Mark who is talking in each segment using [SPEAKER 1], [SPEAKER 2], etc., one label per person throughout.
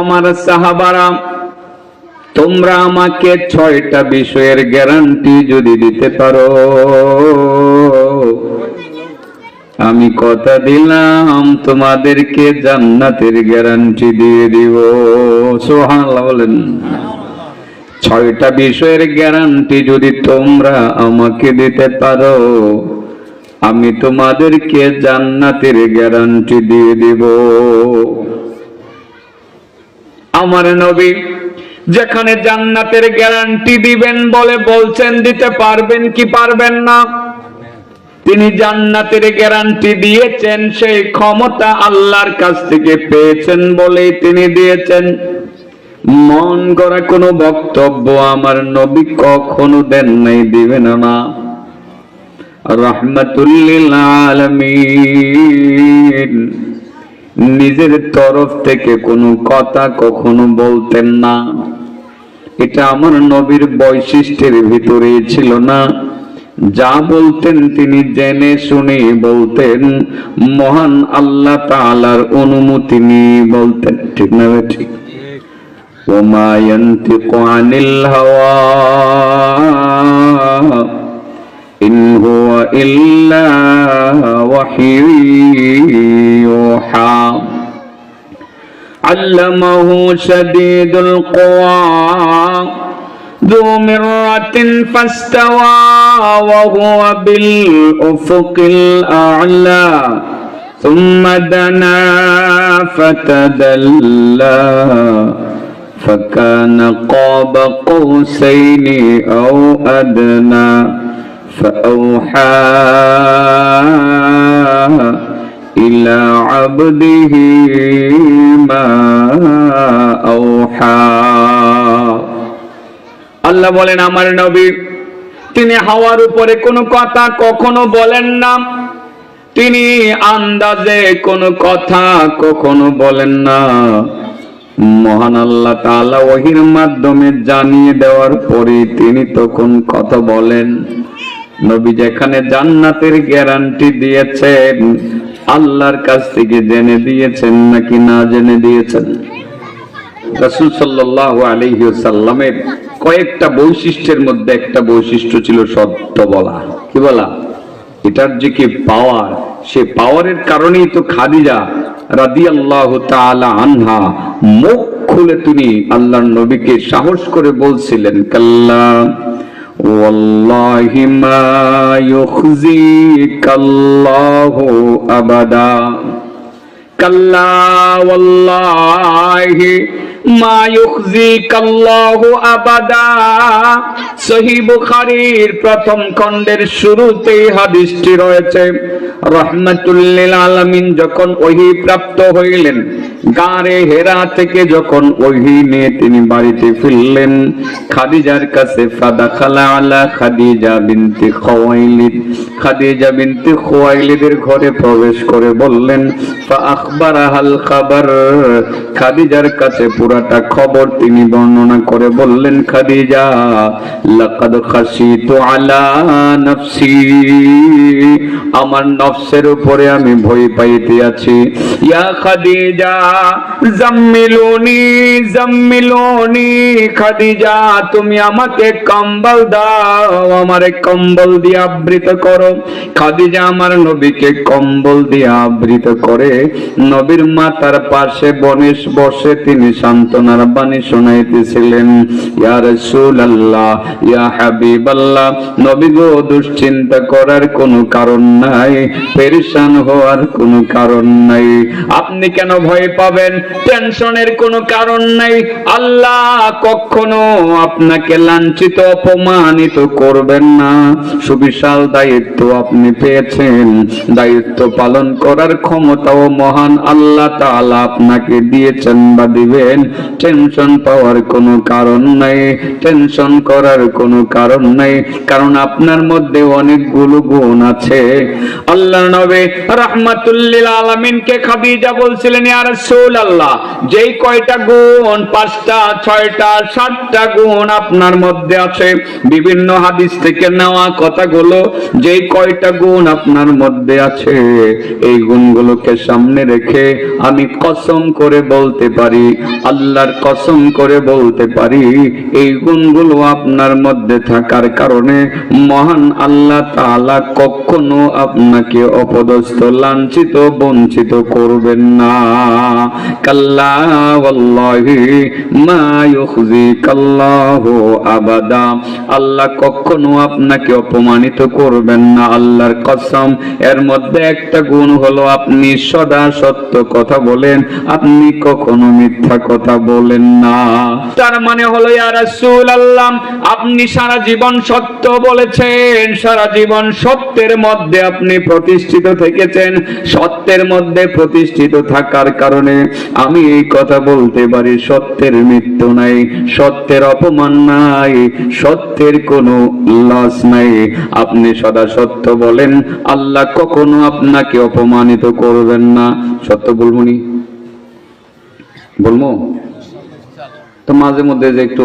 [SPEAKER 1] আমার সাহাবারা, তোমরা আমাকে ছয়টা বিষয়ের গ্যারান্টি যদি দিতে পারো। আমি কথা দিলাম, তোমাদেরকে জান্নাতের গ্যারান্টি দিয়ে দিব। সোহান বলেন। ছয়টা বিষয়ের গ্যারান্টি যদি তোমরা আমাকে দিতে পারো, আমি তোমাদেরকে জান্নাতের গ্যারান্টি দিয়ে দিব। আমার নবী, যেখানে জান্নাতের গ্যারান্টি দিবেন বলে বলছেন, দিতে পারবেন কি পারবেন না? তিনি জান্নাতের গ্যারান্টি দিয়েছেন, সেই ক্ষমতা আল্লাহর কাছ থেকে পেয়েছেন বলেই তিনি দিয়েছেন। মন করা কোনো বক্তব্য আমার নবী কখনো দেন নাই, দিবেন না। রহমতুল্লিল আলমিন। নিজের তরফ থেকে কোনো কথা কখনো বলতেন না। এটা আমার নবীর বৈশিষ্ট্যের ভিতরে ছিল না। যা বলতেন তিনি জেনে শুনে বলতেন, মহান আল্লাহ তালার অনুমতি নিয়ে বলতেন, ঠিক না ঠিক। ওমায়ন্তি কানিল হাওয়া। إن هو إلا وحي يوحى. علمه شديد القوى. ذو مرة فاستوى وهو بالأفق الأعلى. ثم دنا فتدلى. فكان قاب قوسين أو أدنى. فأوحى إلى عبده ما أوحى আল্লাহ বলেন আমার নবী তিনি হাওয়ার উপরে কোনো কথা কখনো বলেন না তিনি আন্দাজে কোনো কথা কখনো বলেন না মহান আল্লাহ তাআলা ওহির মাধ্যমে জানিয়ে দেওয়ার পরে তিনি তখন কথা বলেন নবী যেখানে জান্নাতের গ্যারান্টি দিয়েছেন, আল্লাহর কাছ থেকে জেনে দিয়েছেন নাকি না জেনে দিয়েছেন? কয়েকটা বৈশিষ্ট্যের মধ্যে একটা বৈশিষ্ট্য ছিল সত্য বলা। কি বলা? এটার যে কি পাওয়ার সে পাওয়ারের কারণেই তো খাদিজা রাদিয়াল্লাহু তাআলা আনহা মুখ খুলে তিনি আল্লাহর নবীকে সাহস করে বলছিলেন, কাল্লা ওয়াল্লাহি মা ইউখজিকাল্লাহু আবাদা। কাল্লা ওয়াল্লাহি মা ইউখজিকাল্লাহু আবাদা। সহিহ বুখারীর প্রথম খণ্ডের শুরুতেই হাদিসটি রয়েছে রহমাতুল্লিল আলামিন যখন ওহী প্রাপ্ত হইলেন, গারে হেরা থেকে যখন ওহী নিয়ে তিনি বাড়িতে ফিরলেন, খাদিজার কাছে ফাদাখালা আলা খাদিজা বিনতে খুয়াইলিদ। খাদিজা বিনতে খোয়াইলিদের ঘরে প্রবেশ করে বললেন, ফা আখবারাহাল খাবার? খাদিজার কাছে পুরাটা খবর তিনি বর্ণনা করে বললেন, খাদিজা, লাকাদ খাসিতু আলা নফসি। আমার নফসের উপরে আমি ভয় পাইতে আছি। ইয়া খাদিজা, জাম্মিলুনি জাম্মিলুনি। খাদিজা, তুমি আমাকে কম্বল দাও, আমারে কম্বল দিয়ে আবৃত করো। খাদিজা, আমার নবীকে কম্বল দিয়ে আবৃত করে, নবীর মাতার পাশে বনেশ বসে তিনি সান্ত্বনার বাণী শোনাইতেছিলেন দুশ্চিন্তা করার কোনো কারণ নাই, পেরেশান হওয়ার কোনো কারণ নাই। আপনি কেন ভয় পাবেন? টেনশনের কোনো কারণ নাই। আল্লাহ কখনো আপনাকে লাঞ্ছিত, অপমানিত করবেন না। সুবিশাল দায়িত্ব আপনি পেয়েছেন। দায়িত্ব পালন করার ক্ষমতাও মহান আল্লাহ তাআলা আপনাকে দিয়েছেন বা দিবেন। টেনশন পাওয়ার কোনো কারণ নাই। টেনশন করার কোনো কারণ নাই। কারণ আপনার মধ্যে অনেকগুলো গুণ আছে। আল্লাহ নবী রাহমাতুল্লিল আলামিনকে খাদিজা বলছিলেন, ইয়া রাসূল আল্লাহ যেই কয়টা গুণ, পাঁচটা, ছয়টা, সাতটা গুণ আপনার মধ্যে আছে, বিভিন্ন হাদিস থেকে নেওয়া কথাগুলো, যেই কয়টা গুণ আপনার মধ্যে আছে, এই গুণগুলোকে সামনে রেখে আমি কসম করে বলতে পারি আল্লাহর কসম করে বলতে পারি, এই গুণগুলো আপনার মধ্যে থাকার কারণে মহান আল্লাহ তাআলা কখনো আপনাকে অপদস্থ, লাঞ্ছিত, বঞ্চিত করবেন না। কাল্লা ওয়াল্লাহি মা ইউখজিকাল্লাহু আবাদা। আল্লাহ কখনো আপনাকে অপমানিত করবেন না, আল্লাহর কসম। এর মধ্যে একটা গুণ হলো, আপনি সদা সত্য কথা বলেন, আপনি কখনো মিথ্যা কথা বলেন না। তার মানে হলো, ইয়া রাসূলুল্লাহ, আপনি সারা জীবন সত্য বলেছেন। সারা জীবন সত্যের মধ্যে আপনি প্রতিষ্ঠিত থেকেছেন। সত্যের মধ্যে প্রতিষ্ঠিত থাকার কারণে আমি এই কথা বলতে পারি, সত্যের মৃত্যু নাই, সত্যের অপমান নাই, সত্যের কোনো লস নাই। আপনি সদা সত্য বলেন, আল্লাহ কখনো আপনাকে অপমানিত করবেন না। সত্য বলবনি বলব তো মাঝে মধ্যে যে একটু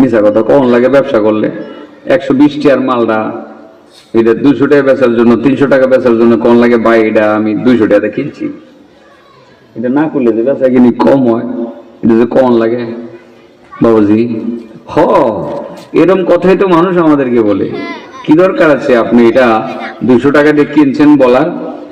[SPEAKER 1] মিশা কথা কখন লাগে ব্যবসা করলে। একশো বিশ টিয়ার মালটা, এটা দুশো টাকা বেচার জন্য, তিনশো টাকা বেচার জন্য কখন লাগে, ভাই, এটা আমি দুইশো টাকাতে কিনছি। এটা না করলে যে বেচা কিনি কম হয়। এটা যে কম লাগে, বাবুজি, হ, এরম কথাই তো মানুষ আমাদেরকে বলে। কি দরকার আছে আপনি এটা দুশো টাকা দিয়ে কিনছেন বলার?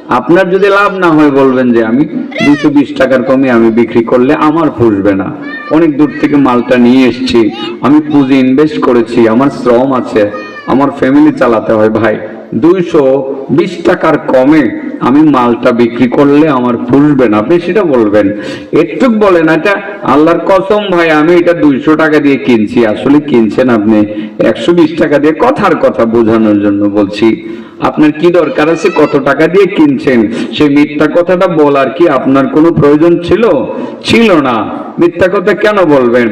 [SPEAKER 1] আপনার যদি লাভ না হয় বলবেন যে আমি দুশো বিশ টাকার কমে আমি বিক্রি করলে আমার ফুসবে না। অনেক দূর থেকে মালটা নিয়ে এসেছি। আমি পুঁজি ইনভেস্ট করেছি, আমার শ্রম আছে, আমার ফ্যামিলি চালাতে হয়। ভাই, দুইশো বিশ টাকার কমে আমি মালটা বিক্রি করলে আমার ফুসবে না। আপনি সেটা বলবেন। একটু বলেন, এটা আল্লাহর কসম ভাই, আমি এটা দুইশো টাকা দিয়ে কিনছি। আসলে কিনছেন আপনি। একশো বিশ টাকা দিয়ে কথার কথা বোঝানোর জন্য বলছি। আপনার কি দরকার আছে? কত টাকা দিয়ে কিনছেন? সেই মিথ্যা কথাটা বলার কি আপনার কোনো প্রয়োজন ছিল? ছিল না। মিথ্যা কথা কেন বলবেন?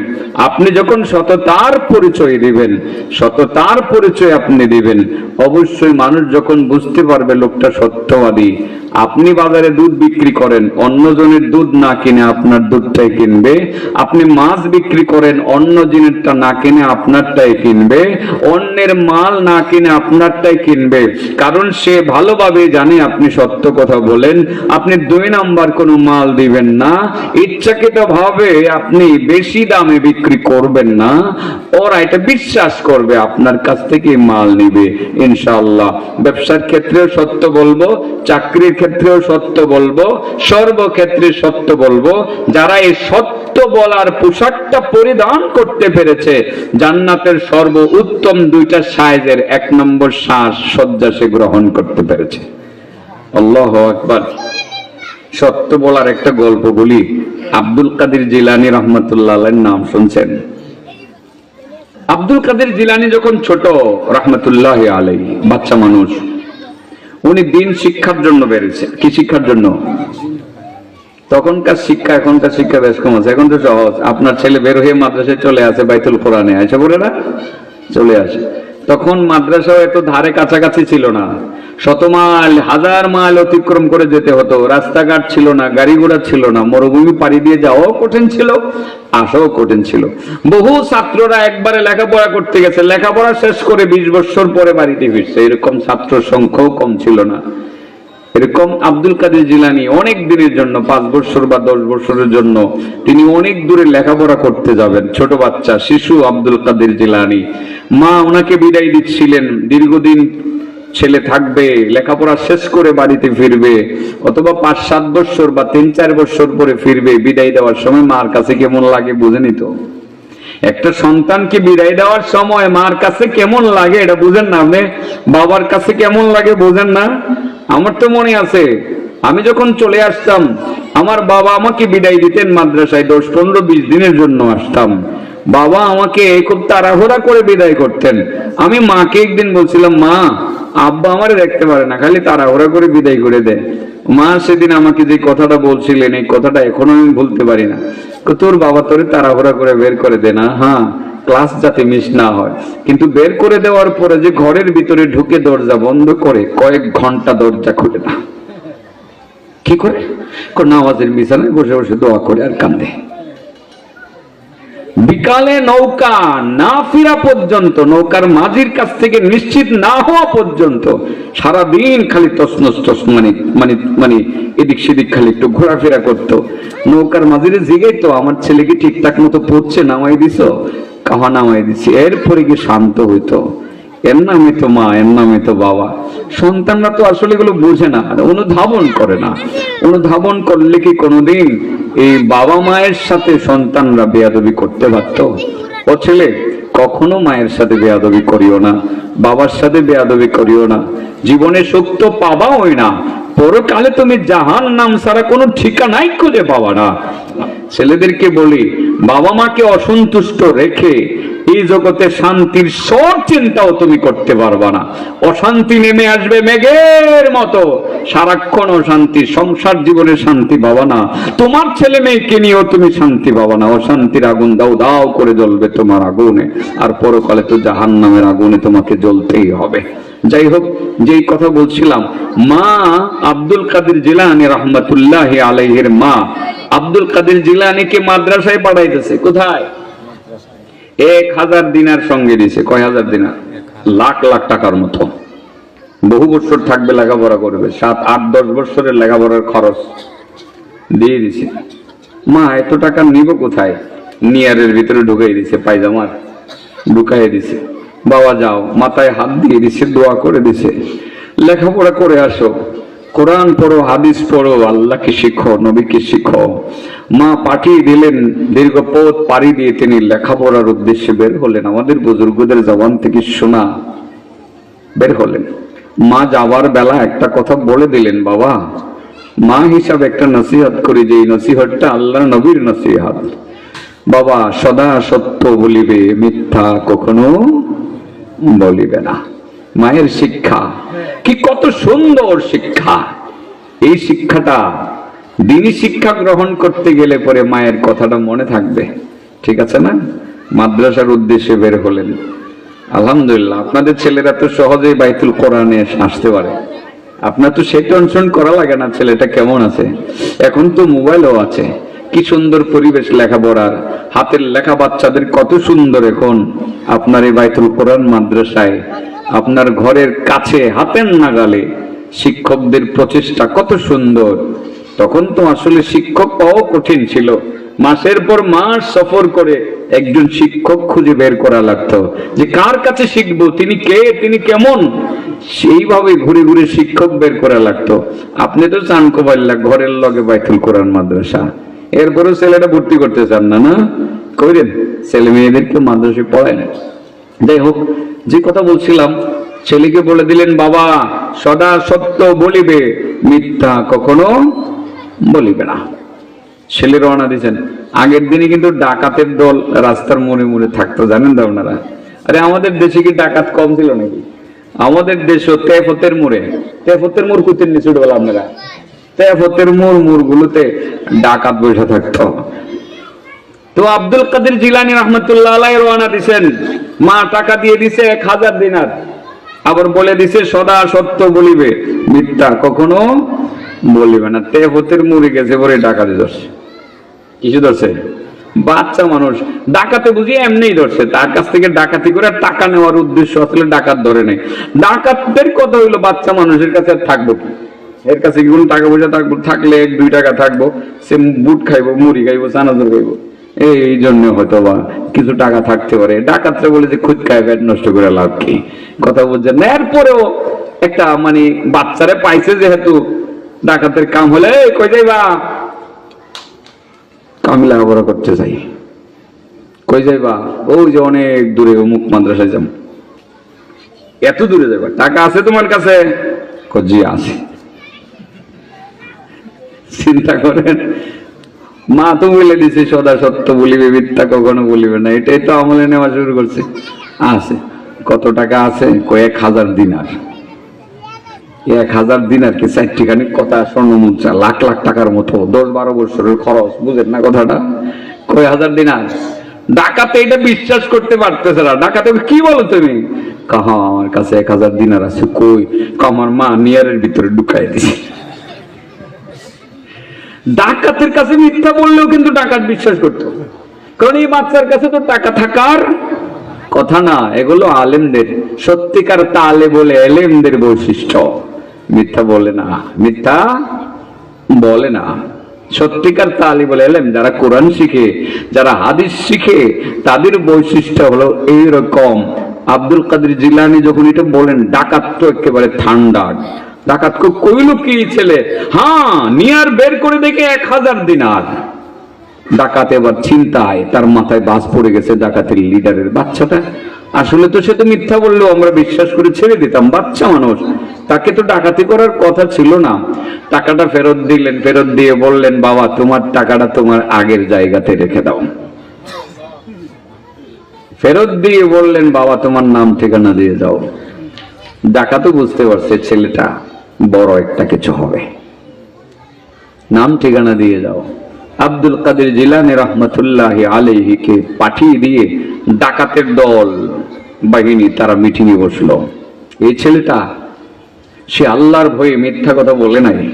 [SPEAKER 1] আপনি যখন সততার পরিচয় দিবেন, সততার পরিচয় আপনি দিবেন। অবশ্যই মানুষ যখন বুঝতে পারবে লোকটা সত্যবাদী আপনি বাজারে দুধ বিক্রি করেন, অন্যজনের দুধ না কিনে আপনার দুধটাই কিনবে। আপনি মাছ বিক্রি করেন অন্য জিনিসটা না কিনে আপনারটাই কিনবে। অন্যের মাল না কিনে আপনারটাই কিনবে। কারণ সে ভালোভাবে জানে, আপনি সত্য কথা বলেন। আপনি দুই নাম্বার কোনো মাল দিবেন না। ইচ্ছাকৃত ভাবে আপনি বেশি দামে বিক্রি করবেন না। ওরা এটা বিশ্বাস করবে, আপনার কাছ থেকে মাল নিবে, ইনশাআল্লাহ। ব্যবসার ক্ষেত্রেও সত্য বলব, চাকরির ক্ষেত্রেও সত্য বলব, সর্বক্ষেত্রে সত্য বলব, যারা এই সত্য বলার পোশাকটা পরিধান করতে পেরেছে, জান্নাতের সর্ব উত্তম দুইটা সাইজের এক নম্বর শ্বাস সজ্জা সে গ্রহণ করতে পেরেছে। আল্লাহ আকবার। সত্য বলার একটা গল্প বলি। আব্দুল কাদের জিলানি রহমতুল্লাহ নাম শুনছেন? আব্দুল কাদের জিলানি যখন ছোট, রহমতুল্লাহ আলাই বাচ্চা মানুষ উনি দিন শিক্ষার জন্য বেড়েছে কি শিক্ষার জন্য? তখনকার শিক্ষা, এখনকার শিক্ষা বেশ কম আছে। এখন তো সহজ। আপনার ছেলে বের হয়ে মাদ্রাসায় চলে আসে বাইতুল কোরআনে। আছে বলে না? চলে আসে। তখন মাদ্রাসাও এত ধারে কাছাকাছি ছিল না। শত মাইল, হাজার মাইল অতিক্রম করে যেতে হতো। রাস্তাঘাট ছিল না গাড়ি ঘোড়া ছিল না। মরুভূমি পাড়ি দিয়ে যাওয়াও কঠিন ছিল, আসাও কঠিন ছিল। বহু ছাত্ররা একবারে লেখাপড়া করতে গেছে। লেখাপড়া শেষ করে বিশ বৎসর পরে বাড়িতে ফিরছে। এরকম ছাত্র সংখ্যাও কম ছিল না। এরকম আব্দুল কাদের জিলানি অনেক দিনের জন্য, পাঁচ বছর বা দশ বছরের জন্য তিনি অনেক দূরে লেখাপড়া করতে যাবেন। ছোট বাচ্চা, শিশু আব্দুল কাদের জিলানি। মা ওনাকে বিদায় দিচ্ছিলেন। দীর্ঘদিন ছেলে থাকবে, লেখাপড়া শেষ করে বাড়িতে ফিরবে, অথবা পাঁচ, সাত বছর বা তিন, চার বছর পরে ফিরবে, বিদায় দেওয়ার সময় মার কাছে কেমন লাগে বুঝেনি তো? একটা সন্তানকে বিদায় দেওয়ার সময় মার কাছে কেমন লাগে এটা বুঝেন না আপনি? বাবার কাছে কেমন লাগে বোঝেন না? আমার তো মনে আছে, আমি যখন চলে আসতাম, আমার বাবা আমাকে বিদায় দিতেন মাদ্রাসায় দশ, পনেরো, বিশ দিনের জন্য আসতাম। বাবা আমাকে খুব তাড়াহুড়া করে বিদায় করতেন। আমি মাকে একদিন বলছিলাম, মা, আব্বা আমার দেখতে পারে না, খালি তাড়াহুড়া করে বিদায় করে দেয় মা সেদিন আমাকে যে কথাটা বলছিলেন, এই কথাটা এখনও আমি ভুলতে পারি না। তোর বাবা তোরে তাড়াহুড়া করে বের করে দে না? হ্যাঁ ক্লাস যাতে মিস না হয়। কিন্তু বের করে দেওয়ার পরে যে ঘরের ভিতরে ঢুকে দরজা বন্ধ করে কয়েক ঘণ্টা দরজা খুলে না কি করে? নামাজের মিশানায় বসে বসে দোয়া করে আর কান্দে। বিকালে নৌকা না ফিরা পর্যন্ত, নৌকার মাঝির কাছ থেকে নিশ্চিত না হওয়া পর্যন্ত সারা দিন খালি তসনস তস মানে মানে মানে এদিক সেদিক খালি একটু ঘোরাফেরা করতো। নৌকার মাঝিরে জিগাই তো আমার ছেলে কি ঠিকঠাক মতো পড়ছে, নামাই দিছ? কাহা নামাই দিছি? এরপরে কি শান্ত হইতো। এর নামে তো মা, এর নামে তো বাবা। সন্তানরা তো আসলে এগুলো বোঝে না অনুধাবন করে না। অনুধাবন করলে কি কোনোদিন এই বাবা মায়ের সাথে সন্তানরা বেয়াদবি করতে পারত? ও ছেলে, কখনো মায়ের সাথে বেয়াদবি করিও না, বাবার সাথে বেয়াদবি করিও না। জীবনে সুখ তো পাবাওই না। পরকালে তুমি জাহান নাম ছাড়া কোনো ঠিকানাই খুঁজে পাবা না। ছেলেদেরকে বলি, বাবা মাকে অসন্তুষ্ট রেখে এই জগতে শান্তির সব চিন্তাও তুমি করতে পারবা না। অশান্তি নেমে আসবে মেঘের মতো। সারাক্ষণ অশান্তি, সংসার জীবনে শান্তি পাবা না। তোমার ছেলে মেয়েকে নিয়েও তুমি শান্তি পাবা না। অশান্তির আগুন দাও দাও করে জ্বলবে তোমার আগুনে। আর পরকালে তো জাহান নামের আগুনে তোমাকে জ্বলতেই হবে। যাই হোক, যেই কথা বলছিলাম, মা আব্দুল কাদের জিলানি রহমতুল্লাহ আলাইহের মা। আব্দুল কাদের জিলানিকে মাদ্রাসায় পাঠাইতেছে, কোথায়? এক হাজার দিনার সঙ্গে দিছে, কয় হাজার দিনার? লাখ লাখ টাকার মতো। বহু বছর থাকবে লেখাপড়া করবে, সাত, আট, দশ বছরের লেখাপড়ার খরচ দিয়ে দিছে। মা, এত টাকা নিব কোথায়? নিয়ারের ভিতরে ঢুকাই দিছে, পায়জামার ঢুকাই দিছে। বাবা যাও, মাথায় হাত দিয়ে দিছে, দোয়া করে দিছে। লেখাপড়া করে আসো। কোরআন পড়ো, হাদিস পড়ো, আল্লাহকে শিখো, নবীকে শিখো। মা পাঠিয়ে দিলেন, দীর্ঘ পথ পাড়ি দিয়ে তিনি লেখাপড়ার উদ্দেশ্যে বের হলেন। আমাদের বুজুর্গদের জবান থেকে শোনা বের হলেন। মা যাওয়ার বেলা একটা কথা বলে দিলেন, বাবা, মা হিসাবে একটা নসিহত করি যে, এই নসিহতটা আল্লাহ নবীর নসিহত। বাবা, সদা সত্য বলিবে, মিথ্যা কখনো বলিবে না। মায়ের শিক্ষা, কি কত সুন্দর শিক্ষা। এই শিক্ষাটা দিনই শিক্ষা গ্রহণ করতে গেলে পরে মায়ের কথাটা মনে থাকবে। ঠিক আছে না? মাদ্রাসার উদ্দেশ্যে বের হলেন। আলহামদুলিল্লাহ, আপনাদের ছেলেরা তো সহজেই বাইতুল কোরআনে আসতে পারে। আপনার তো সেই টেনশন করা লাগে না, ছেলেটা কেমন আছে? এখন তো মোবাইলও আছে। কি সুন্দর পরিবেশ লেখাপড়ার। হাতের লেখা বাচ্চাদের কত সুন্দর এখন। আপনার এই বাইতুল কোরআন মাদ্রাসায়, আপনার ঘরের কাছে, হাতের নাগালে শিক্ষকদের প্রচেষ্টা কত সুন্দর। তখন তো আসলে শিক্ষক পাওয়া কঠিন ছিল। মাসের পর মাস সফর করে একজন শিক্ষক খুঁজে বের করা লাগতো। যে কার কাছে শিখব, তিনি কে, তিনি কেমন? সেইভাবে ঘুরে ঘুরে শিক্ষক বের করা লাগতো। আপনি তো চান কোবাইল্লা ঘরের লগে বাইতুল কোরআন মাদ্রাসা। এরপরও ছেলেটা ভর্তি করতে চান না না? কইরেন ছেলে মেয়েদেরকে মাদ্রাসায় পড়ায় না। যাই হোক, যে কথা বলছিলাম, ছেলেকে বলে দিলেন, বাবা, সদা সত্য বলিবে, মিথ্যা কখনো বলিবে না। ছেলে রওনা দিয়েছেন। আগের দিনে কিন্তু ডাকাতের দল রাস্তার মোড়ে মোড়ে থাকতো, জানেন তো আপনারা? আরে, আমাদের দেশে কি ডাকাত কম ছিল নাকি? আমাদের দেশ তেফতের মোড়ে, তেফতের মোড় কুতের নিচে আপনারা। তেফতের মোড় মোড় গুলোতে ডাকাত বসে থাকতো। তো আব্দুল কাদের জিলানি রহমতুল্লাহ রওনা দিছেন, মা টাকা দিয়ে দিছে এক হাজার দিনার। আবার বলে দিছে, সদা সত্য বলিবে, মিথ্যা কখনো বলিবে না। তেহতের মুড়ে গেছে পরে ডাকাতে ধরছে। কিছু ধরছে? বাচ্চা মানুষ। ডাকাতে বুঝিয়ে এমনি ধরছে। তার কাছ থেকে ডাকাতি করে টাকা নেওয়ার উদ্দেশ্য আসলে ডাকাত ধরে নেই ডাকাতদের কথা হইল বাচ্চা মানুষের কাছে থাকব কি? এর কাছে কি কোনো টাকা পয়সা থাকব? থাকলে এক দুই টাকা থাকব। সে বুট খাইবো মুড়ি খাইবো চানাচুর খাইবো। এই জন্য হয়তো বা কিছু টাকা থাকতে পারে। ডাকাতরা বলে যে খুদ খায় ব্যাট নষ্ট করে লাভ কি? কথা বুঝছেন না। এরপরেও একটা মানে বাচ্চারে পাইছে যেহেতু ডাকাতের কাম হলে। "এই, কই যাইবা? আমি লেখাপড়া করতে চাই কই যাইবা? ওই যে অনেক দূরে মুখ মাদ্রাসায় যাব এত দূরে যাইবা? টাকা আছে তোমার কাছে? কই, জি আছে। চিন্তা করেন। মা তো বলে দিছে, সদা সত্য বলিবে, মিথ্যা কখনো বলিবে না। এটাই তো আমলে নেওয়া শুরু করছে। আছে। কত টাকা আছে? কয়েক হাজার দিনার। এক হাজার দিনার কি চারটিখানি কথা স্বর্ণ মুদ্রা, লাখ লাখ টাকার মতো, দশ বারো বছরের খরচ, বুঝেন না কথাটা? কয় হাজার দিনার? ডাকাতে এটা বিশ্বাস করতে পারতেছে না। ডাকাতে কি বলো তুমি? কাহা, আমার কাছে এক হাজার দিনার আছে। কই? আমার মা নিয়ারের ভিতরে ঢুকাই দিছে। ডাকাতের কাছে মিথ্যা বললেও কিন্তু ডাকাত বিশ্বাস করতো। কারণ এই বাচ্চার কাছে তো টাকা থাকার কথা না, এগুলো আলেমদের, সত্যিকার তালে বলে এলেমদের বৈশিষ্ট্য। মিথ্যা বলে না, মিথ্যা বলে না। সত্যিকার তালি বলে এলেম, যারা কোরআন শিখে, যারা হাদিস শিখে, তাদের বৈশিষ্ট্য হলো এইরকম। আব্দুল কাদের জিলানি যখন এটা বলেন, ডাকাত তো একেবারে ঠান্ডা। ডাকাত কইল কি ছেলে? হ্যাঁ নিয়ার বের করে দেখে এক হাজার দিনার। ডাকাত এবার চিন্তায়, তার মাথায় বাস পড়ে গেছে ডাকাতের লিডারের বাচ্চাটা। আসলে তো সে তো মিথ্যা বললেও আমরা বিশ্বাস করে ছেড়ে দিতাম, বাচ্চা মানুষ। তাকে তো ডাকাতি করার কথা ছিল না। টাকাটা ফেরত দিলেন, ফেরত দিয়ে বললেন, বাবা, তোমার টাকাটা তোমার আগের জায়গাতে রেখে দাও। ফেরত দিয়ে বললেন, বাবা, তোমার নাম ঠিকানা দিয়ে দাও। ডাকাতও বুঝতে পারছে ছেলেটা। বড় একটা কিছু হবে। নাম ঠিকানা দিয়ে যাও আব্দুল কাদের জিলানি রহমতুল্লাহ আলহিকে পাঠিয়ে দিয়ে ডাকাতের দল, বাহিনী তারা মিটিংয়ে বসল। এই ছেলেটা, সে আল্লাহর ভয়ে মিথ্যা কথা বলে নাই।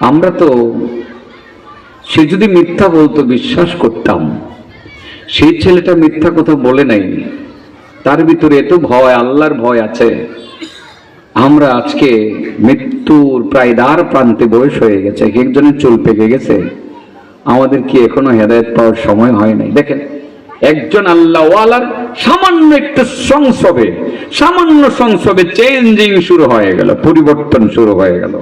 [SPEAKER 1] আমরা তো, সে যদি মিথ্যা বলতো, বিশ্বাস করতাম। সেই ছেলেটা মিথ্যা কথা বলে নাই। তার ভিতরে এত ভয়, আল্লাহর ভয় আছে। আমরা আজকে মৃত্যুর প্রায় দ্বার প্রান্তে বয়স হয়ে গেছে, এক একজনের চুল পেকে গেছে। আমাদের কি এখনও হেদায়ত পাওয়ার সময় হয় নাই? দেখেন, একজন আল্লাহওয়ালার সামান্য একটু সংসবে, সামান্য সংসবে চেঞ্জিং শুরু হয়ে গেল, পরিবর্তন শুরু হয়ে গেল।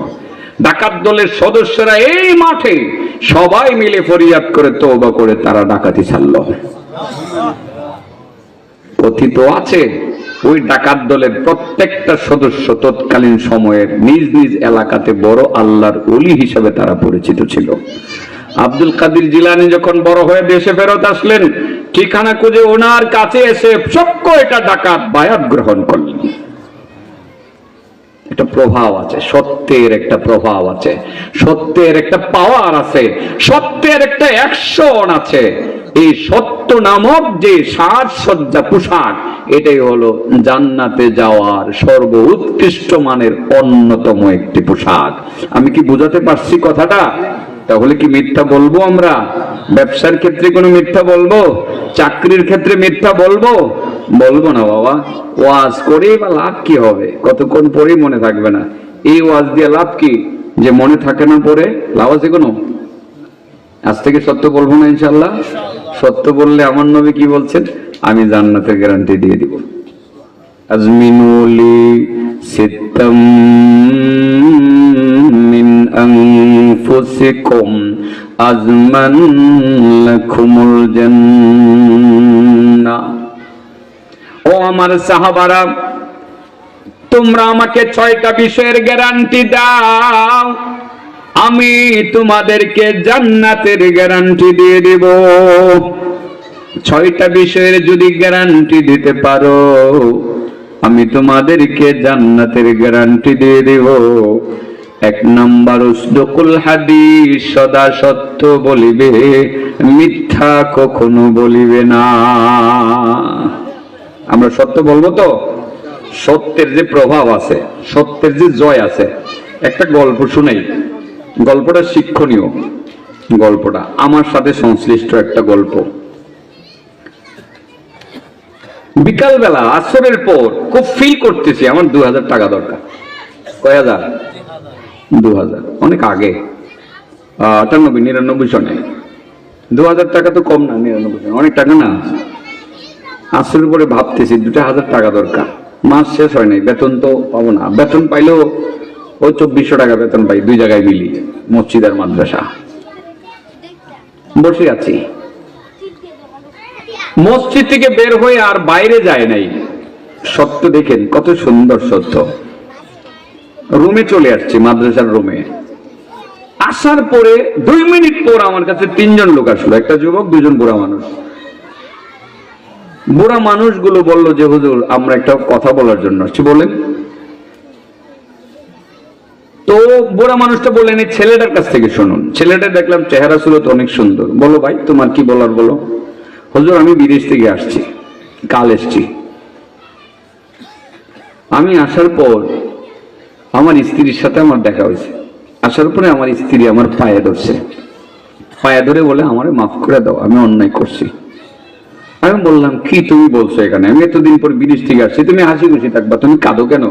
[SPEAKER 1] ডাকাত দলের সদস্যরা এই মাঠে সবাই মিলে ফরিয়াদ করে, তওবা করে, তারা ডাকাতি ছাড়লো। কথিত আছে, ওই ডাকাত দলের প্রত্যেকটা সদস্য তৎকালীন সময়ের নিজ নিজ এলাকাতে বড় আল্লাহর অলি হিসাবে তারা পরিচিত ছিল। আব্দুল কাদির জিলানি যখন বড় হয়ে দেশে ফেরত আসলেন, ঠিকানা খুঁজে ওনার কাছে এসে সক্য এটা ডাকাত বায়াত গ্রহণ করলেন। একটা প্রভাব আছে, সত্যের একটা প্রভাব আছে, সত্যের একটা পাওয়ার আছে, সত্যের একটা অ্যাকশন আছে। এই সত্য নামক যে সাজসজ্জা পোশাক, এটাই হলো জান্নাতে যাওয়ার সর্ব উৎকৃষ্ট মানের অন্যতম একটি পোশাক। আমি কি বুঝাতে পারছি কথাটা? তাহলে কি মিথ্যা বলব আমরা? ব্যবসার ক্ষেত্রে কোনো মিথ্যা বলব? চাকরির ক্ষেত্রে মিথ্যা বলব? বলব না বাবা। ওয়াজ করে বা লাভ কি হবে? কতক্ষণ পরেই মনে থাকবে না। এই ওয়াজ দিয়ে লাভ কি? যে মনে থাকে না পরে, লাভ আছে কোনো? আজ থেকে সত্য বলব না ইনশাল্লাহ সত্য বললে আমার নবী কি বলছেন? আমি জান্নাতের গ্যারান্টি দিয়ে দিব। আজমিনুলি সিত্তাম মিন আনফুসিকুম আজমান লাকুমুল জান্নাহ ও আমার সাহাবারা, তোমরা আমাকে ছয়টা বিষয়ের গ্যারান্টি দাও। আমি তোমাদেরকে জান্নাতের গ্যারান্টি দিয়ে দেব। ছয়টা বিষয়ের যদি গ্যারান্টি দিতে পারো, আমি তোমাদেরকে জান্নাতের গ্যারান্টি দিয়ে দেব। এক নম্বর উসদকুল হাদিস, সদা সত্য বলিবে, মিথ্যা কখনো বলিবে না। আমরা সত্য বলব তো? সত্যের যে প্রভাব আছে, সত্যের যে জয় আছে, একটা গল্প শুনাই গল্পটা শিক্ষণীয়। গল্পটা আমার সাথে সংশ্লিষ্ট একটা গল্প। বিকালবেলা আসরের পর খুব ফিল করতেছি, আমার দু হাজার টাকা দরকার। কয় হাজার দু হাজার অনেক আগে। আটানব্বই নিরানব্বই সনে। দু হাজার টাকা তো কম না, নিরানব্বই সনে। অনেক টাকা না? আসরের পরে ভাবতেছি, দুটা হাজার টাকা দরকার। মাস শেষ হয় নাই, বেতন তো পাবো না। বেতন পাইলেও ওই চব্বিশশো টাকা বেতন পাই, দুই জায়গায় মিলি, মসজিদ আর মাদ্রাসা। বসে আছি। মসজিদ থেকে বের হয়ে আর বাইরে যায় নাই। সত্য দেখেন, কত সুন্দর সত্য। রুমে চলে আসছি, মাদ্রাসার রুমে। আসার পরে দুই মিনিট পর আমার কাছে তিনজন লোক আসলো, একটা যুবক দুজন বুড়া মানুষ। বুড়া মানুষগুলো বলল যে, হুজুর, আমরা একটা কথা বলার জন্য আসছি, বলেন তো বুড়া মানুষটা বললেন, এই ছেলেটার কাছ থেকে শুনুন। ছেলেটা দেখলাম চেহারা সুরত অনেক সুন্দর। বলো ভাই, তোমার কি বলার বলো? হুজুর, আমি বিদেশ থেকে আসছি, কাল এসছি। আমি আসার পর আমার স্ত্রীর সাথে আমার দেখা হয়েছে। আসার পরে আমার স্ত্রী আমার পায়ে ধরছে। পায়ে ধরে বলে, আমারে মাফ করে দাও, আমি অন্যায় করছি। আমি বললাম, কি তুমি বলছো এখানে? আমি এতদিন পর বিদেশ থেকে আসছি, তুমি হাসি খুশি থাকবা, তুমি কাঁদো কেন?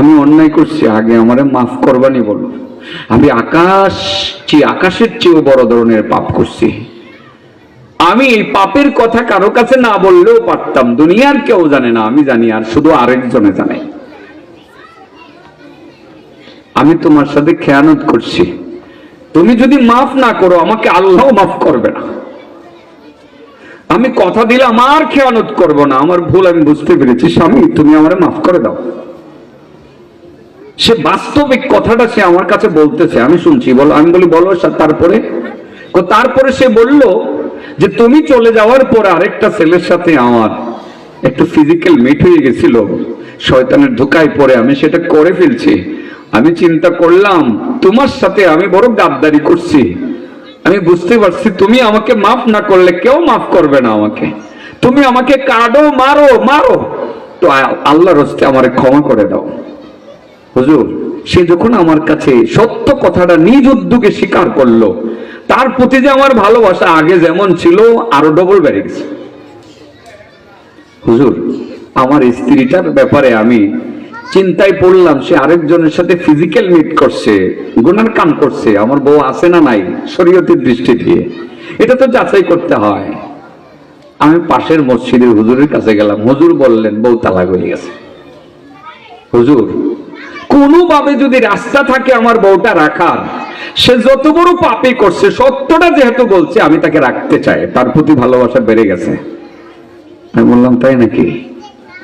[SPEAKER 1] আমি অন্যায় করছি, আগে আমারে মাফ করবানি বলো। আমি আকাশ আকাশের চেয়েও বড় ধরনের পাপ করছি। আমি এই পাপের কথা কারও কাছে না বললেও পারতাম, দুনিয়ার কেউ জানে না, আমি জানি, আর শুধু আরেকজনে জানে। আমি তোমার সাথে খেয়ানত করছি। তুমি যদি মাফ না করো, আমাকে আল্লাহ মাফ করবে না। আমি কথা দিলাম আর খেয়ানত করব না, আমার ভুল আমি বুঝতে পেরেছি, স্বামী, তুমি আমারে মাফ করে দাও। সে বাস্তবিক কথাটা সে আমার কাছে বলতেছে। আমি শুনছি, বলো, আমি বলি, বলো তারপরে? তারপরে সে বলল যে, তুমি চলে যাওয়ার পর আরেকটা ছেলের সাথে আমার একটু ফিজিক্যাল মিট হয়ে গেছিল। শয়তানের ধোকায় পড়ে আমি সেটা করে ফেলছি। আমি চিন্তা করলাম, তোমার সাথে আমি বড় গাদ্দারি করছি। আমি বুঝতে পারছি, তুমি আমাকে মাফ না করলে কেউ মাফ করবে না আমাকে। তুমি আমাকে কাডো মারো মারো। তো আ- আল্লাহর হস্তে আমারে ক্ষমা করে দাও। হুজুর, সে যখন আমার কাছে সত্য কথাটা নিজ উদ্যোগে স্বীকার করল, তার প্রতি যে আমার ভালোবাসা আগে যেমন ছিল, আরও ডবল বেড়ে গেছে। হুজুর, আমার স্ত্রীটার ব্যাপারে আমি চিন্তায় পড়লাম, সে আরেকজনের সাথে ফিজিক্যাল মিট করছে, গুনার কাম করছে, আমার বউ আছে না নাই, শরীয়তের দৃষ্টি দিয়ে। এটা তো যাচাই করতে হয়। আমি পাশের মসজিদের হুজুরের কাছে গেলাম, হুজুর বললেন, বউ তালাক হয়ে গেছে। হুজুর কোনোভাবে যদি রাস্তা থাকে আমার বউটা রাখার সে যত বড় পাপই করছে, সত্যটা যেহেতু বলছে, আমি তাকে রাখতে চাই। তার প্রতি ভালোবাসা বেড়ে গেছে। আমি বললাম, তাই নাকি?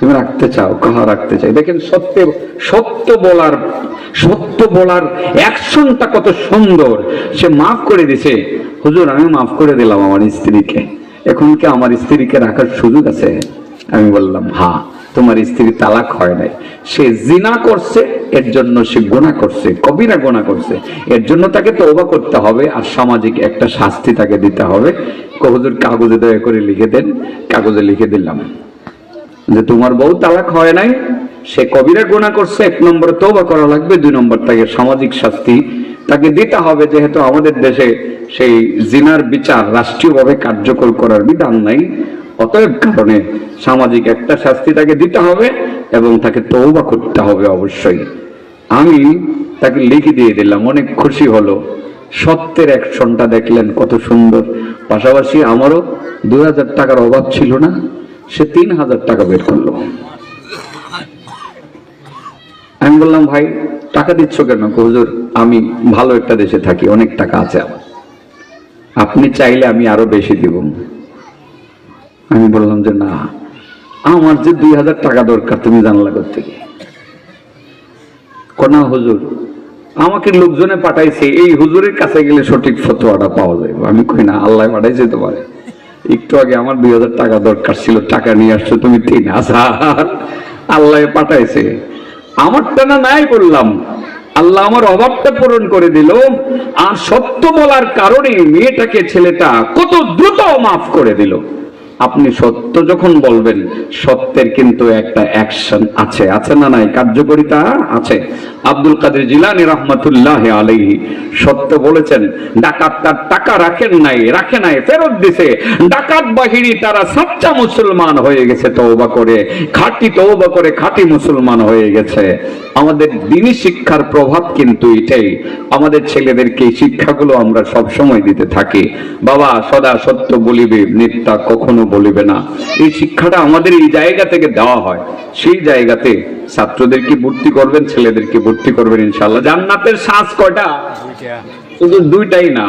[SPEAKER 1] তুমি রাখতে চাও? কাহা রাখতে চাই? দেখেন সত্য সত্য বলার সত্য বলার অ্যাকশনটা কত সুন্দর। সে মাফ করে দিছে। হুজুর, আমি মাফ করে দিলাম আমার স্ত্রীকে। এখন কি আমার স্ত্রীকে রাখার সুযোগ আছে? আমি বললাম হ্যাঁ। তোমার স্ত্রী তালাক হয় নাই। সে জিনা করছে, এর জন্য সে গোনা করছে, কবিরা গোনা করছে। এর জন্য তাকে তওবা করতে হবে আর সামাজিক একটা শাস্তি তাকে দিতে হবে। হুজুর, কাগজে দয়া করে লিখে দেন। কাগজে লিখে দিলাম। যে তোমার বউ তালাক হয় নাই, সে কবিরা গুণা করছে, এক নম্বর তওবা করা লাগবে, দুই নম্বর তাকে সামাজিক শাস্তি তাকে দিতে হবে। যেহেতু আমাদের দেশে সেই জিনার বিচার রাষ্ট্রীয়ভাবে কার্যকর করার বিধান নাই অতএব কারণে সামাজিক একটা শাস্তি তাকে দিতে হবে এবং তাকে তওবা করতে হবে অবশ্যই। আমি তাকে লিখে দিয়ে দিলাম, অনেক খুশি হলো। সত্যের অ্যাকশনটা দেখলেন কত সুন্দর। পাশাপাশি আমারও দুই হাজার টাকার অভাব ছিল না, সে তিন হাজার টাকা বের করল। আমি বললাম, ভাই, টাকা দিচ্ছ কেন? হুজুর, আমি ভালো একটা দেশে থাকি, অনেক টাকা আছে আমার। আপনি চাইলে আমি আরও বেশি দিব। আমি বললাম যে, না, আমার যে দুই হাজার টাকা দরকার, তুমি জানলা করতে কোনা হুজুর, আমাকে লোকজনে পাঠাইছে, এই হুজুরের কাছে গেলে সঠিক ফতোয়াটা পাওয়া যায় আমি কই, না, আল্লাহ পাঠাইছে তো পারে। একটু আগে আমার দুই হাজার টাকা দরকার ছিল, টাকা নিয়ে আসছো তুমি তিন হাজার। আল্লাহ পাঠাইছে। আমারটা না নাই বললাম। আল্লাহ আমার অভাবটা পূরণ করে দিল। আর সত্য বলার কারণে মেয়েটাকে ছেলেটা কত দ্রুত মাফ করে দিল। আপনি সত্য যখন বলবেন, সত্যের কিন্তু একটা অ্যাকশন আছে। আছে না নাই? কার্যকরিতা আছে। আব্দুল কাদের জিলানি রহমতুল্লাহ আলাইহি সত্য বলেছেন, ডাকাত তার টাকা রাখেন নাই, রাখে নাই, ফেরত দিছে। ডাকাত বাহিনী তারা সাচ্চা মুসলমান হয়ে গেছে, তওবা করে। খাঁটি তওবা করে খাঁটি মুসলমান হয়ে গেছে। আমাদের দিনী শিক্ষার প্রভাব কিন্তু এটাই। আমাদের ছেলেদেরকে এই শিক্ষাগুলো আমরা সব সময় দিতে থাকি। বাবা, সদা সত্য বলিবে, মিথ্যা কখনো বলিবে না। এই শিক্ষাটা আমাদের এই জায়গা থেকে দেওয়া হয়। সেই জায়গাতে ছাত্রদেরকে ভর্তি করবেন ছেলেদেরকে ভর্তি করবেন ইনশাল্লাহ জান্নাতের শ্বাস কয়টা? শুধু দুইটাই না,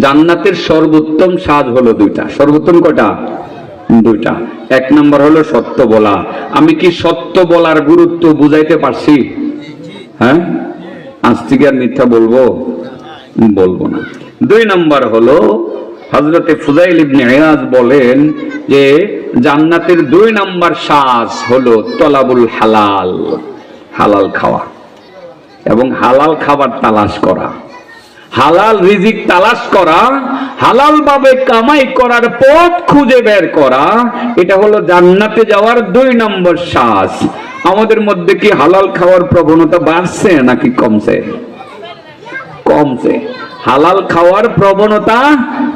[SPEAKER 1] জান্নাতের সর্বোত্তম সাজ হলো দুইটা। সর্বোত্তম কয়টা? দুইটা। এক নম্বর হলো সত্য বলা। আমি কি সত্য বলার গুরুত্ব বুঝাইতে পারছি? হ্যাঁ? আজ থেকে আর মিথ্যা বলব? বলব না। দুই নম্বর হলো হজরতে ফুজাইল ইবনে ইয়াজ বলেন যে জান্নাতের দুই নম্বর সাজ হলো তলাবুল হালাল হালাল খাওয়া এবং হালাল খাবার তালাশ করা। হালাল রিজিক তালাশ করা হালাল ভাবে কামাই করার পথ খুঁজে বের করা, এটা হলো জান্নাতে যাওয়ার দুই নম্বর শ্বাস আমাদের মধ্যে কি হালাল খাওয়ার প্রবণতা বাড়ছে নাকি কমছে? কমছে। হালাল খাওয়ার প্রবণতা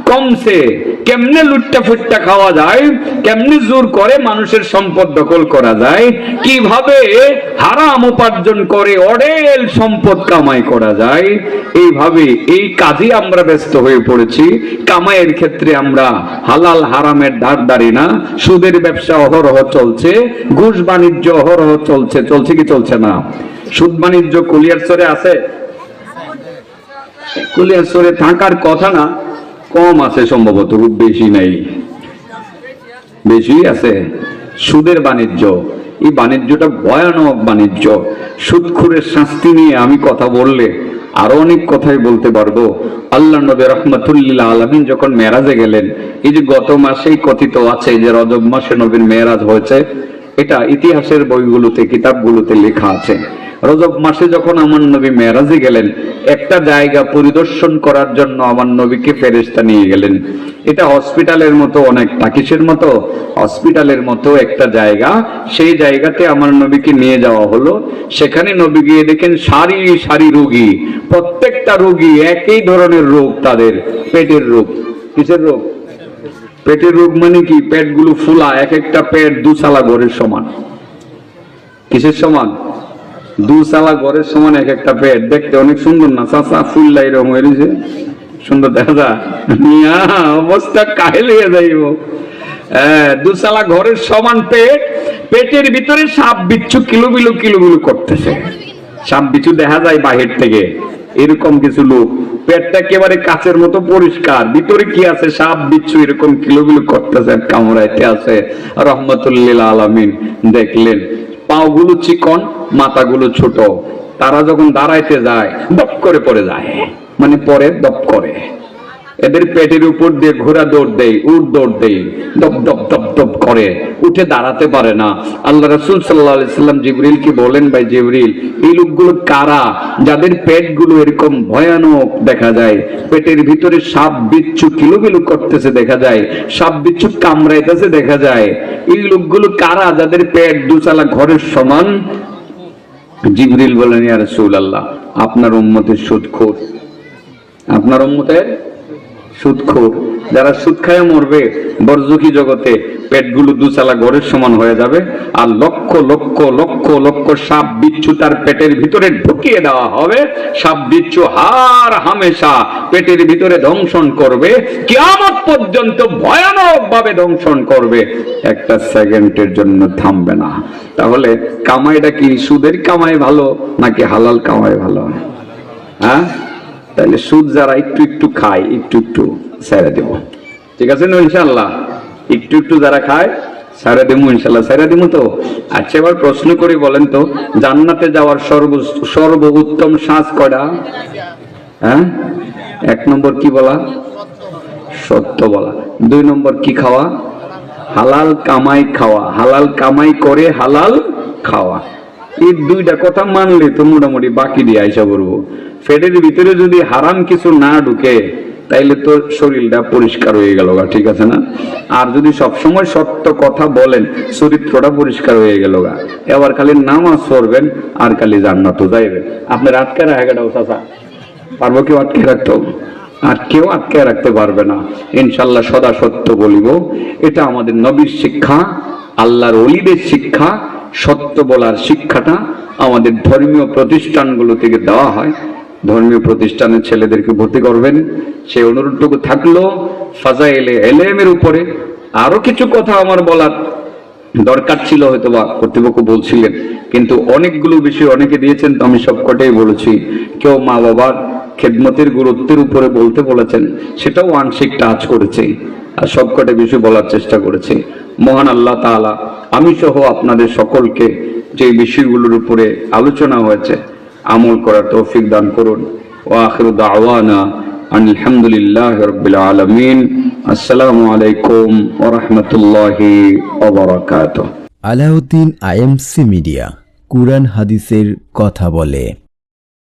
[SPEAKER 1] কমছে। কেমনে লুট্টা ফুট্টা খাওয়া যায়, কেমনে জোর করে মানুষের সম্পদ দখল করা যায়, কীভাবে হারাম উপার্জন করে অডেল সম্পদ কামাই করা যায়, এইভাবে এই কাজে আমরা ব্যস্ত হয়ে পড়েছি। কামাইয়ের ক্ষেত্রে আমরা হালাল হারামের ধার দাঁড়ি না, সুদের ব্যবসা অহরহ চলছে, ঘুষ বাণিজ্য অহরহ চলছে চলছে কি চলছে না? সুদ বাণিজ্য কুলিয়ারচরে আছে? কুলিয়ারচরে থাকার কথা না, কম আছে সম্ভবত খুব বেশি নাই। বেশি আছে। সুদের বাণিজ্য, এই বাণিজ্যটা ভয়ানক বাণিজ্য। সুদখুরের শাস্তি নিয়ে আমি কথা বললে আরও অনেক কথাই বলতে পারব। আল্লাহ নবী রহমতুল্লাহ আলমিন যখন মেরাজে গেলেন, এই যে গত মাসেই কথিত আছে যে রজব মাসে নবীর মেরাজ হয়েছে, এটা ইতিহাসের বইগুলোতে, কিতাবগুলোতে লেখা আছে। রজব মাসে যখন আমার নবী মেরাজে গেলেন, একটা জায়গা পরিদর্শন করার জন্য আমার নবীকে ফেরেস্তা নিয়ে গেলেন। এটা হসপিটালের মতো অনেকটা কিসের মতো, হসপিটালের মতো একটা জায়গা। সেই জায়গাতে আমার নবীকে নিয়ে যাওয়া হলো। সেখানে নবী গিয়ে দেখেন সারি সারি রোগী। প্রত্যেকটা রোগী একই ধরনের রোগ তাদের, পেটের রোগ। কিসের রোগ? পেটের রোগ মানে কি? পেটগুলো ফুলা এক একটা পেট দুসালা ঘরের সমান। কিসের সমান? দুসালা ঘরের সমান এক একটা পেট দেখতে অনেক সুন্দর না? চাচা ফুল্লা এরকম হয়েছে সুন্দর দেখা মিয়া, অবস্থা কাহিলে যাইব। দুসালা ঘরের সমান পেট। পেটের ভিতরে সাপ বিচ্ছু কিলো বিলো কিলো বিলো করতেছে। সাপ বিচ্ছু দেখা যায় বাহির থেকে। এরকম কিছু লোক। পেটটা একেবারে কাচের মতো পরিষ্কার। ভিতরে কি আছে? সাপ বিচ্ছু এরকম কিলো বিলো করতেছে কামড়াইতে আছে। রহমতুল্লিল আলামিন দেখলেন। পাগুলো চিকন, মাথাগুলো ছোট। তারা যখন দাঁড়াইতে যায়, দপ করে পড়ে যায়। মানে পরে দপ করে। এদের পেটের উপর দিয়ে ঘোড়া দৌড় দেয় উড় দৌড় দেয়, দপ দপ দপ। দপ করে, উঠে দাঁড়াতে পারে না। আল্লাহ রসুল সাল্লাহ সাল্লাম জিবরিল কি বলেন ভাই জিবরিল? এই লোকগুলো কারা? যাদের পেটগুলো এরকম ভয়ানক দেখা যায়, পেটের ভিতরে সাপ বিচ্ছু কিলো কিলো করতেছে দেখা যায়, সাপ বিচ্ছু কামড়াইতেছে দেখা যায়। এই লোকগুলো কারা? যাদের পেট দুচালা ঘরের সমান? জিবরিল বলেন, ইয়া রাসূলুল্লাহ, আপনার উম্মতের সুদখোর আপনার উম্মতের সুদখোর যারা সুদ খায় মরবে বরজুকি জগতে পেটগুলো দুচালা ঘরের সমান হয়ে যাবে। আর লক্ষ লক্ষ লক্ষ লক্ষ সাপ বিচ্ছু তার পেটের ভিতরে ঢুকিয়ে দেওয়া হবে। সাপ বিচ্ছু হার হামেশা পেটের ভিতরে দংশন করবে। কিয়ামত পর্যন্ত ভয়ানক ভাবে দংশন করবে। একটা সেকেন্ডের জন্য থামবে না। তাহলে কামাইটা কি সুদের কামাই ভালো, নাকি হালাল কামাই ভালো? হ্যাঁ? তাহলে সুদ যারা একটু একটু খায়, একটু একটু। ছেড়ে দেব ঠিক আছে না ইনশাল্লাহ একটু একটু যারা খায় ছেড়ে দেবো ইনশাল্লাহ ছেড়ে দেবো তো? আচ্ছা এবার প্রশ্ন করি, বলেন তো, জান্নাতে যাওয়ার সর্ব সর্বোত্তম শ্বাস কয়টা? হ্যাঁ? এক নম্বর কি বলা? সত্য বলা। দুই নম্বর কি খাওয়া? হালাল কামাই খাওয়া। হালাল কামাই করে হালাল খাওয়া। এই দুইটা কথা মানলে তো মোটামুটি বাকি দিয়ে আইসা করব পেটের ভিতরে যদি হারাম কিছু না ঢুকে তাইলে তো শরীরটা পরিষ্কার হয়ে গেল গা, ঠিক আছে না? আর যদি সবসময় সত্য কথা বলেন, চরিত্রটা পরিষ্কার হয়ে গেল গা। এবার খালি নামাজ পড়বেন আর খালি জান্নাত যাইবেন। আপনার আটকে রাখা গেটাও চাচা? পারব কেউ আটকে রাখতো? আর কেউ আটকে রাখতে পারবে না। ইনশাল্লাহ সদা সত্য বলিব। এটা আমাদের নবীর শিক্ষা, আল্লাহর অলিদের শিক্ষা, সত্য বলার শিক্ষাটা আমাদের ধর্মীয় প্রতিষ্ঠানগুলো থেকে দেওয়া হয়। ধর্মীয় প্রতিষ্ঠানের ছেলেদেরকে ভর্তি করবেন। সেই অনুরোধটুকু থাকল ফাজাইলে এলেমের উপরে। আরও কিছু কথা আমার বলার দরকার ছিল হয়তো বা কর্তৃপক্ষ বলছিলেন। কিন্তু অনেকগুলো বিষয় অনেকে দিয়েছেন, তো আমি সবকটাই বলেছি। কেউ মা বাবার খেদমতের গুরুত্বের উপরে বলতে বলেছেন, সেটাও আংশিক টাচ করেছে আর সবকটা বিষয় বলার চেষ্টা করেছে। মহান আল্লাহ তাআলা, আমি সহ আপনাদের সকলকে যে বিষয়গুলোর উপরে আলোচনা হয়েছে আমল করার তৌফিক দান করুন। ও আখির দাওয়ানা আলহামদুলিল্লাহ রবিল আলমিন। আসসালামু আলাইকুম ওরহমতুল্লাহি ওবরাকাতুহ
[SPEAKER 2] আলাউদ্দিন আইএমসি মিডিয়া, কুরআন হাদিসের কথা বলে।